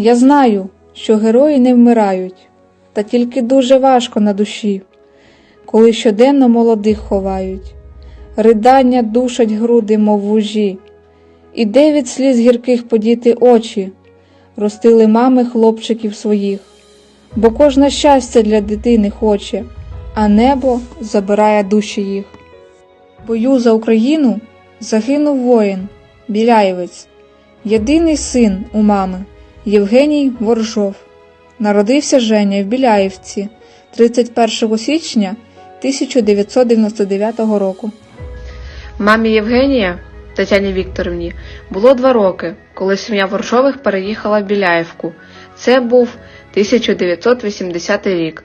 Я знаю, що герої не вмирають, та тільки дуже важко на душі, коли щоденно молодих ховають, ридання душать груди, мов вужі, і де від сліз гірких подіти очі, ростили мами хлопчиків своїх, бо кожне щастя для дитини хоче, а небо забирає душі їх. Бою за Україну загинув воїн, біляєвець, єдиний син у мами. Євгеній Воржов. Народився Женя в Біляївці 31 січня 1999 року. Мамі Євгенія Тетяні Вікторівні було два роки, коли сім'я Воршових переїхала в Біляївку. Це був 1980 рік.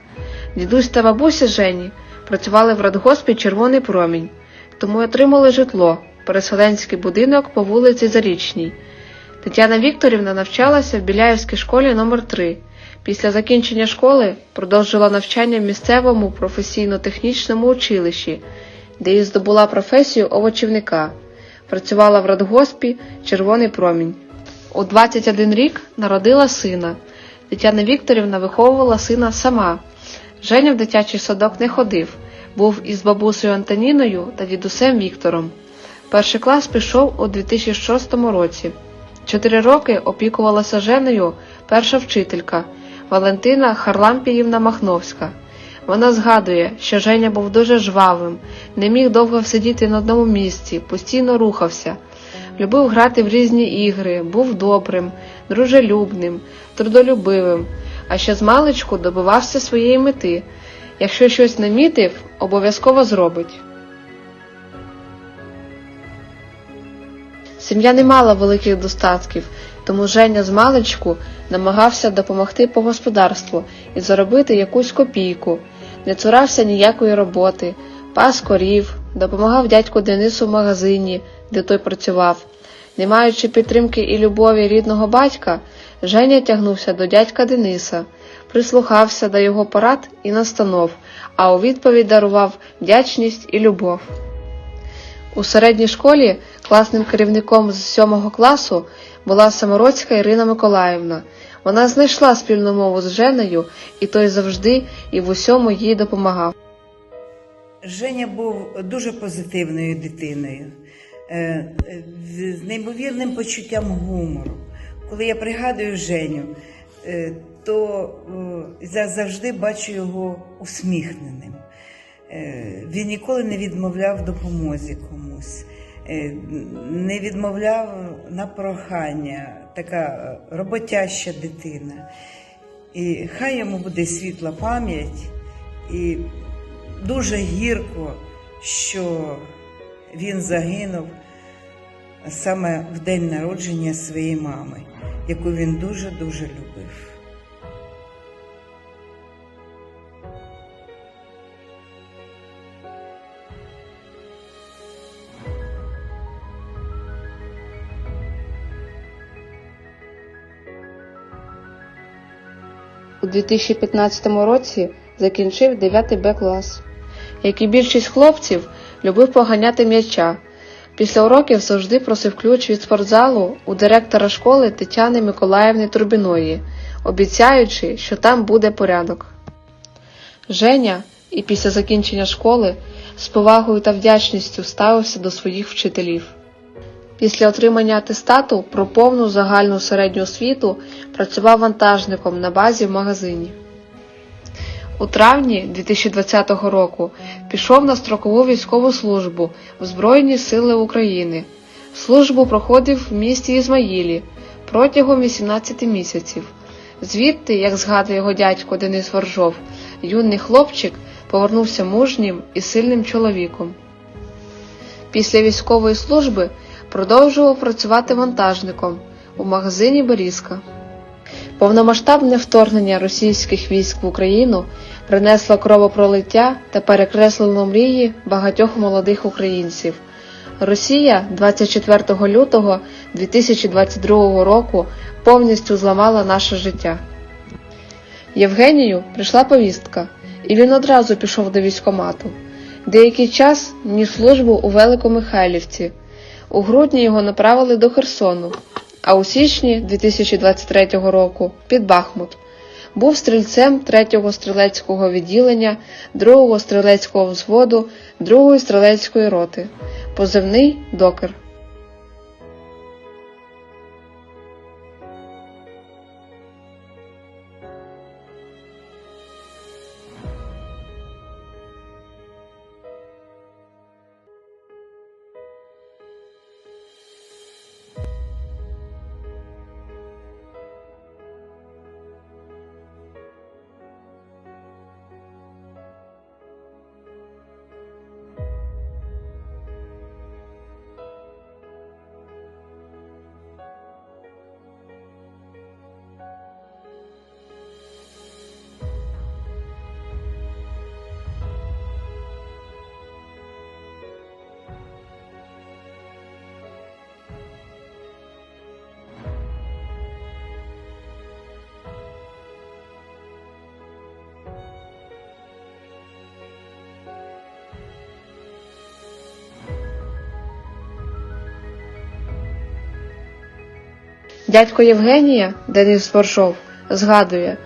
Дідусь та бабуся Жені працювали в радгоспі Червоний промінь, тому отримали житло, переселенський будинок по вулиці Зарічній. Тетяна Вікторівна навчалася в Біляївській школі номер 3 Після закінчення школи продовжила навчання в місцевому професійно-технічному училищі, де і здобула професію овочівника. Працювала в радгоспі Червоний промінь. У 21 рік народила сина. Тетяна Вікторівна виховувала сина сама. Женя в дитячий садок не ходив, був із бабусею Антоніною та дідусем Віктором. Перший клас пішов у 2006 році. Чотири роки опікувалася Женею перша вчителька Валентина Харлампіївна Махновська. Вона згадує, що Женя був дуже жвавим, не міг довго сидіти на одному місці, постійно рухався. Любив грати в різні ігри, був добрим, дружелюбним, трудолюбивим, а ще з маличку добивався своєї мети. Якщо щось намітив, обов'язково зробить. Сім'я не мала великих достатків, тому Женя з маличку намагався допомогти по господарству і заробити якусь копійку, не цурався ніякої роботи, пас корів, допомагав дядьку Денису в магазині, де той працював. Не маючи підтримки і любові рідного батька, Женя тягнувся до дядька Дениса, прислухався до його порад і настанов, а у відповідь дарував вдячність і любов. У середній школі класним керівником з сьомого класу була Самороцька Ірина Миколаївна. Вона знайшла спільну мову з Женею, і той завжди і в усьому їй допомагав. Женя був дуже позитивною дитиною, е, е, з неймовірним почуттям гумору. Коли я пригадую Женю, е, то я завжди бачу його усміхненим. Е, Він ніколи не відмовляв допомозі комусь, е, не відмовляв на прохання, така е, роботяща дитина. І хай йому буде світла пам'ять, і дуже гірко, що він загинув саме в день народження своєї мами, яку він дуже-дуже любив. У 2015 році закінчив 9 Б клас. Як і більшість хлопців, любив поганяти м'яча. Після уроків завжди просив ключ від спортзалу у директора школи Тетяни Миколаївни Турбіної, обіцяючи, що там буде порядок. Женя і після закінчення школи з повагою та вдячністю ставився до своїх вчителів. Після отримання атестату про повну загальну середню освіту працював вантажником на базі в магазині. У травні 2020 року пішов на строкову військову службу в Збройні Сили України. Службу проходив в місті Ізмаїлі протягом 18 місяців. Звідти, як згадує його дядько Денис Воржов, юний хлопчик повернувся мужнім і сильним чоловіком. Після військової служби продовжував працювати вантажником у магазині Берізка. Повномасштабне вторгнення російських військ в Україну принесло кровопролиття та перекреслило мрії багатьох молодих українців. Росія 24 лютого 2022 року повністю зламала наше життя. Євгенію прийшла повістка, і він одразу пішов до військомату. Деякий час ніс службу у Великомихайлівці. У грудні його направили до Херсону. а у січні 2023 року під Бахмут. Був стрільцем 3-го стрілецького відділення 2-го стрілецького взводу 2-ї стрілецької роти, позивний докер. Дядько Євгенія, Денис Воршов, згадує,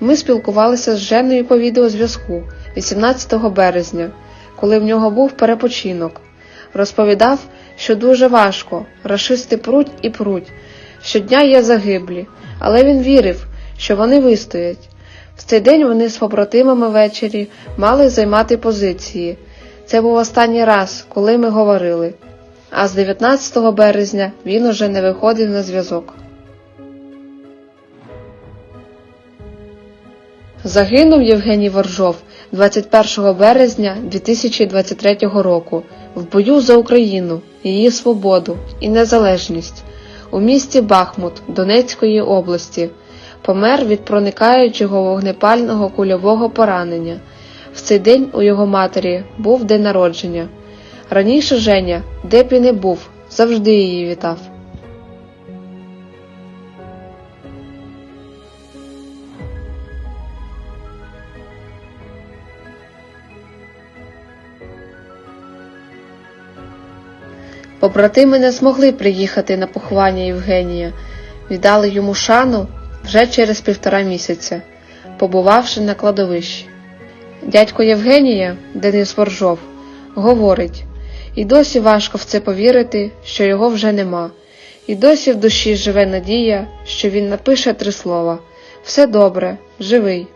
ми спілкувалися з Женою по відеозв'язку 18 березня, коли в нього був перепочинок. Розповідав, що дуже важко, рашисти пруть і пруть. Щодня є загиблі, але він вірив, що вони вистоять. В цей день вони з побратимами ввечері мали займати позиції. Це був останній раз, коли ми говорили. А з 19 березня він уже не виходив на зв'язок. Загинув Євгеній Воржов 21 березня 2023 року в бою за Україну, її свободу і незалежність у місті Бахмут Донецької області. Помер від проникаючого вогнепального кульового поранення. В цей день у його матері був день народження. Раніше Женя, де б і не був, завжди її вітав. Побратими не змогли приїхати на поховання Євгенія, віддали йому шану вже через півтора місяця, побувавши на кладовищі. Дядько Євгенія, Денис Воржов, говорить, і досі важко в це повірити, що його вже нема, і досі в душі живе надія, що він напише три слова все добре, живий.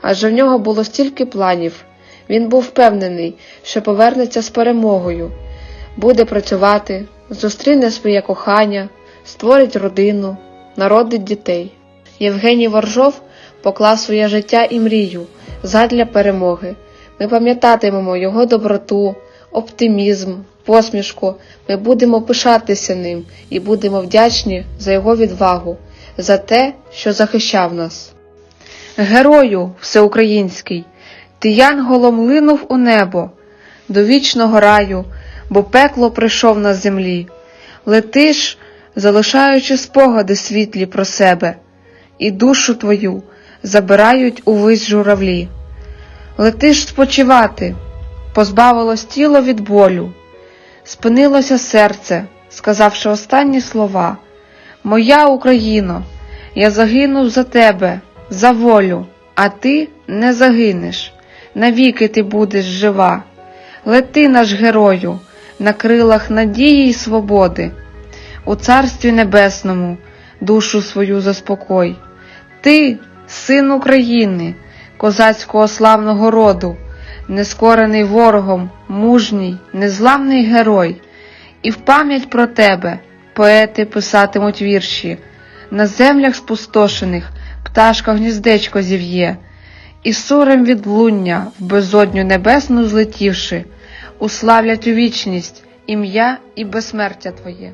Адже в нього було стільки планів. Він був впевнений, що повернеться з перемогою, буде працювати, зустріне своє кохання, створить родину, народить дітей. Євгеній Воржов поклав своє життя і мрію задля перемоги. Ми пам'ятатимемо його доброту, оптимізм, посмішку. Ми будемо пишатися ним і будемо вдячні за його відвагу, за те, що захищав нас. Герою всеукраїнський, ти янголом линув у небо, до вічного раю, бо пекло прийшов на землі. Летиш, залишаючи спогади світлі про себе, і душу твою забирають увесь журавлі. Летиш спочивати, позбавилось тіло від болю, спинилося серце, сказавши останні слова. Моя Україно, я загинув за тебе, за волю, а ти не загинеш, навіки ти будеш жива. Лети наш герою, на крилах надії й свободи, у царстві небесному душу свою заспокой. Ти, син України, козацького славного роду, нескорений ворогом, мужній, незламний герой, і в пам'ять про тебе поети писатимуть вірші, на землях спустошених пташка гніздечко зів'є, і сурем відлуння в безодню небесну злетівши, уславлять у вічність ім'я і безсмертя Твоє.